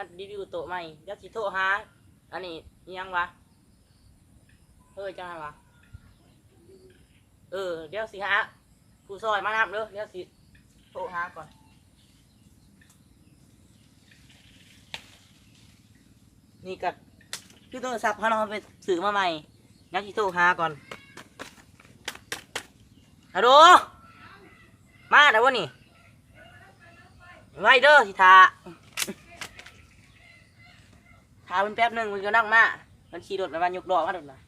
องมื้อนี้มารีวิวโต๊ะใหม่เดี๋ยวสิโทรหาอันนี้อิหยังวะเฮ้ยจังไงวะเออเดี๋ยวสิหาผู้ซอยมานับเด้อเดี๋ยวสิโทรหาก่อนนี่กับคือโทรศัพท์เขาเราไปซื้อมาใหม่เดี๋ยวสิโทรหาก่อนฮัลโหลมาแล้ววะนี่ไว้เด้อสิทา ทาเป็นแป๊บหนึ่งมันก็นั่งมามันขี่รถแล้วมันยกดอกมาโดดมา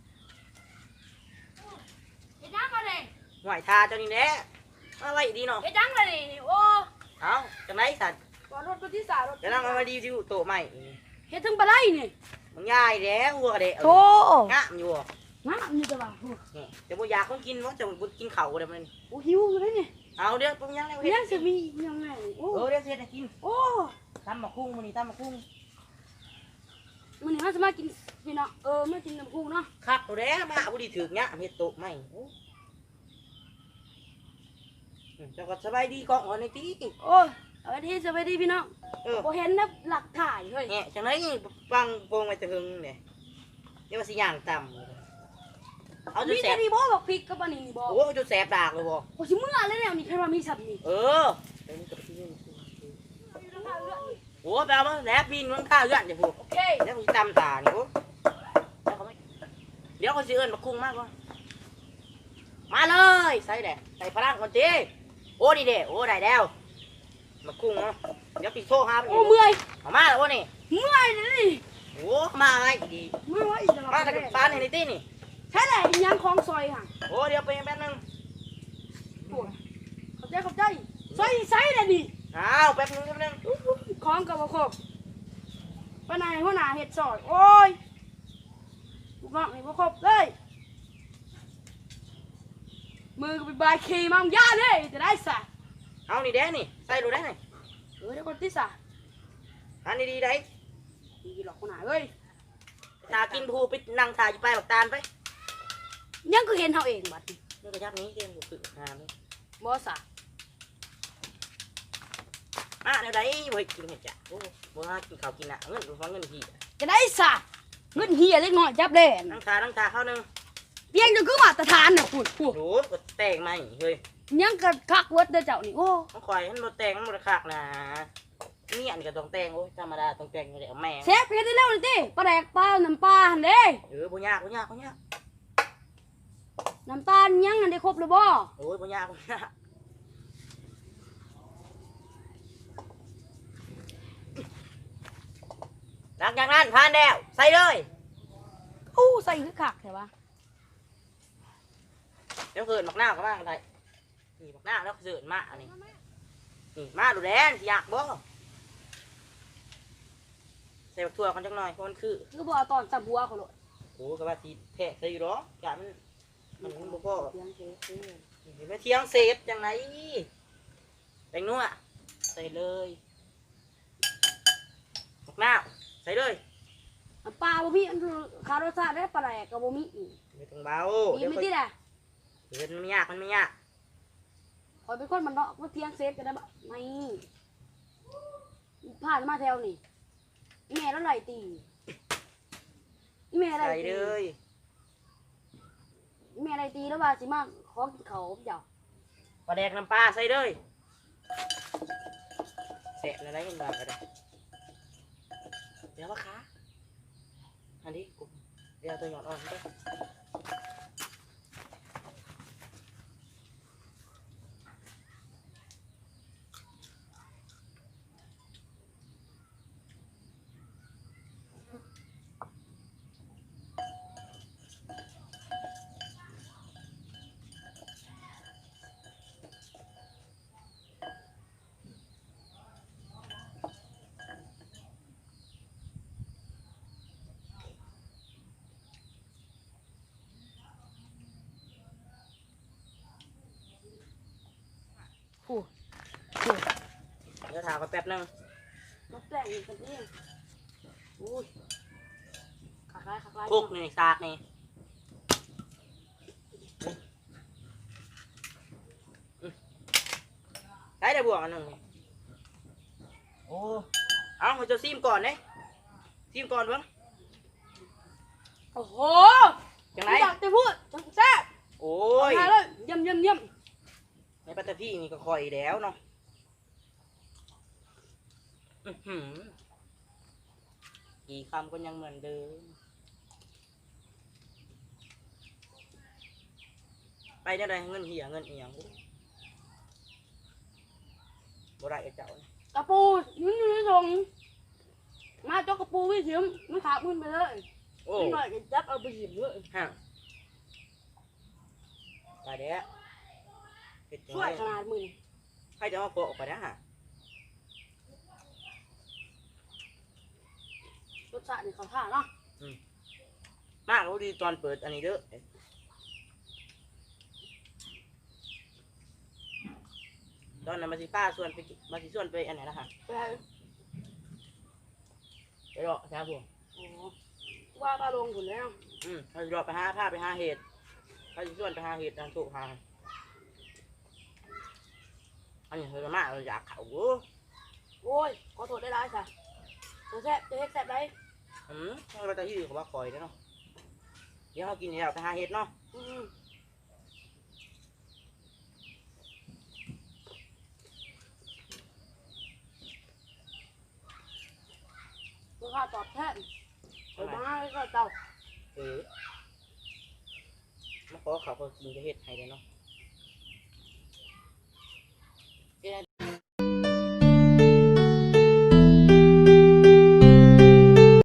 เฮ็ดจังเลยหวยทาเจ้านี่แหละมาไว้ดีเนาะเฮ็ดจังเลยนี่โอ้เอาจังไรสัตว์ก่อนรถตัวที่สามรถจะนั่งเอามาดีวิวโตะใหม่เฮ็ดถึงปลาไหลนี่มึงยายแล้วหัวเด็กโธงามอยู่บ่น้ำนี่จะว่าโอ้นี่จะบ่อยากคนกินว่าจะบ่กินข้าวเดี๋ยวมันโอ้หิวเลยนี่เอาเดี๋ยวปรุงยังแล้วเฮ็ยังดสิมียังไงนี่โอ้เออเดี๋ยวสิเฮ็ดให้กินโอ้ตำมะคุ้งมื้อนี้ตำมะคุ้ง มื้อนี้เราจะมากินพี่น้องเออมากินน้ำพุงเนาะคักตัวแด้มาบ่ดีถึกเนี่ยเฮ็ดโตะใหม่โอ้อืมเจ้าก็สบายดีกล้องเอาในตีโอ้ยเอาไว้ดีสวัสดีพี่น้องเออบ่เห็นนะหลักถ่ายเฮ้ยแง่จังไรฟังโปงไปแต่หึงเนี่ยเดี๋ยวว่าสิย่างต่ำเอาจุดมีแสแต่บนี่บ่บอกพริกกับอันนี้นี่บ่โอ้จุดแสบดากเลยบ่โอ้สิเมื่อเลยแล้วนี่แค่ว่ามีสับนี่เออเดี๋ยวนี้ก็ไปที่นี่ โอ้แปลว่าแลบบินมันข้าวเลือดอย่าพูดโอเคเดี๋ยวมันสิตำตานี่โอ้เดี๋ยวเขาไม่เดี๋ยวเขาสิเอิ้นมาคุ้งมากกว่ามาเลยใส่แดดใส่พลังคนจีโอ้นี่เด้โอ้ได้แล้วมาคุ้งเนาะเดี๋ยวปีโซ่ห้ามโอ้เมื่อยเอามาแล้วโอ้นี่เมื่อยเลยนี่โอ้มาไงดีเมื่อยว่าอีกแล้วมาแต่กับฟานในตี้นี่ใช่แหละอีหยังของซอยห่ะโอ้เดี๋ยวไปแป๊บนึงโอ้ยเข้าใจเข้าใจซอยใส่เลยนี่อ้าวแป๊บนึงแป๊บนึง ของกับบ่ครบป้านายหัวหน้าเฮ็ดซอย โอ้ยลูกน้องนี่บ่ครบเลยมือก็ไปบายขี่มังย่าเลยจะได้สะเอานี่แดงนี่ใส่ดูได้นี่เออเดี๋ยวคนที่สะอันนี้ดีได้ดีหรอกหัวหน้าเอ้ยตากินภูไปนั่งถ่ายอยู่ไปบักตาลไปยังคือเห็นเฮาเองบัดนี้นี่กระชับนี้เกมบุกตึกงานเลยบ่สะ มาเดี๋ยวได้บ่ให้กินเห็ดจ้ะโอ้บ่หากินข้าวกินอะเงินฟังเงินพี่จะได้สะเงินเฮียเล็กน้อยจับเล่นนั่งทานั่งทาเข้านึงเพียงจะคือมาตรฐานน่ะพูดพูดโหก็แตกไหมเฮ้ยยังกะคักเวิร์ดเด้อเจ้านี่โอ้มันข่อยมันบ่แตกมันบ่ได้คักนะนี่อันก็ต้องแต่งโอ้ยธรรมดาต้องแต่งอยู่แล้วแม่เซฟเฮ็ดได้เร็วนี่ติปลาแดกปลาน้ำปลาหั่นเด้เออบ่ยากบ่ยากบ่ยากน้ำตาลยังอันได้ครบหรือบ่โอ้ยบ่ยากบ่ยาก หลังจากนั้นผ่านแล้วใส่เลยอู้ใส่คือคักแท้วะเดี๋ยวเกิดหมักหน้าก็มาไทยนี่หมักหน้าแล้วเกิดมาอันนี้นี่มาดูแลนสิอยากบ่ใส่บักทั่วกันจังหน่อยเพราะมันคือคือบ่เอาตอนสับหัวเขาโลดโอ้ก็ว่าทีแทะใส่อยู่หรอกกะมันมันมันบ่พอเสียงเสียงเสียงเห็นไหมเทียงเศษจังไหนแตงนัวใส่เลยหมักหน้า ใส่เลยปลาบ่มีอันคารสชาติได้ปลาแดกก็บ่มีอีกไม่ต้องเบามีเดี๋ยวไม่ค่อยติดอะเห็นมันไม่ยากมันไม่ยากขอยเป็นคนมันเนาะว่าเทียงเซฟกันได้บ่ไม่ผ่านมาแถวนี่อีแม่แล้วไหลตีอีแม่ไหลใส่ตีเลยอีแม่ไหลตีแล้วว่าสิมาขอกินเขาวเจ้าปลาแดกน้ำปลาใส่เลยเสร็จอะไรกันบ้างก็ได้ เดี๋ยวว่าคะอันนี้กูเดี๋ยวตัวหยอดอ่อนไป ถามกันแป๊บนึงมาแปลงอีกกันเองอุ้ยคักไรคักไรคุกนี่สากนี่ใช้ได้บวกอันหนึ่งนี่โอ้เอาเราจะซีมก่อนเด้ซีมก่อนเบิ่งโอ้โหจังไรอยากจะพูดจังแซ่บโอ้โอ้ยยเลยเยี่ยมเยี่ยมเยี่ยมในปัตตพีนี่ก็คอยแล้วเนาะ อื้อหือกี่คำก็ยังเหมือนเดิม ไปได้ไดเงินเหียเงินเอียงบ่ได้ไอ้เจ้านี่กระปูยืนอยู่ในทงมาเจ้ากระปูวิถิมไม่ขาดมึนไปเลยโอ้นิดหน่อยก็จับเอาไปหยิบเลยฮะตายแล้วเฮ็ดจังช่วไงยขนาดมึง ใครจะมาโปะออกไปนะฮะ รสชาตินี่เขาท่าเนาะมากรู้ดีตอนเปิดอันนี้เด้อตอนนั้นมาสิป้าส่วนไปกิมาสิส่วนไปอันไหนนะฮะไปให้ไปรอใช่ครับผมโอ้ว่าปลาลงผลแล้วอืมไปรอไปหาผ้าไปหาเห็ดไปสิส่วนไปหาเห็ดทางสุกหาอันนี้เธอมาเราอยากเขาโว้โอ้ยขอโทษได้ร้ายจ้ะจะแซ่บจะเฮ็ดแซ่บได้ เราจะยืดกับว่าคอยได้เนาะเดี๋ยวเรากินแล้วจะหาเห็ดเนาะกูก็ตอบแทนไปมาให้ก็เจ้าเออมาขอเขาก็กินก็เห็ดให้ได้เนาะ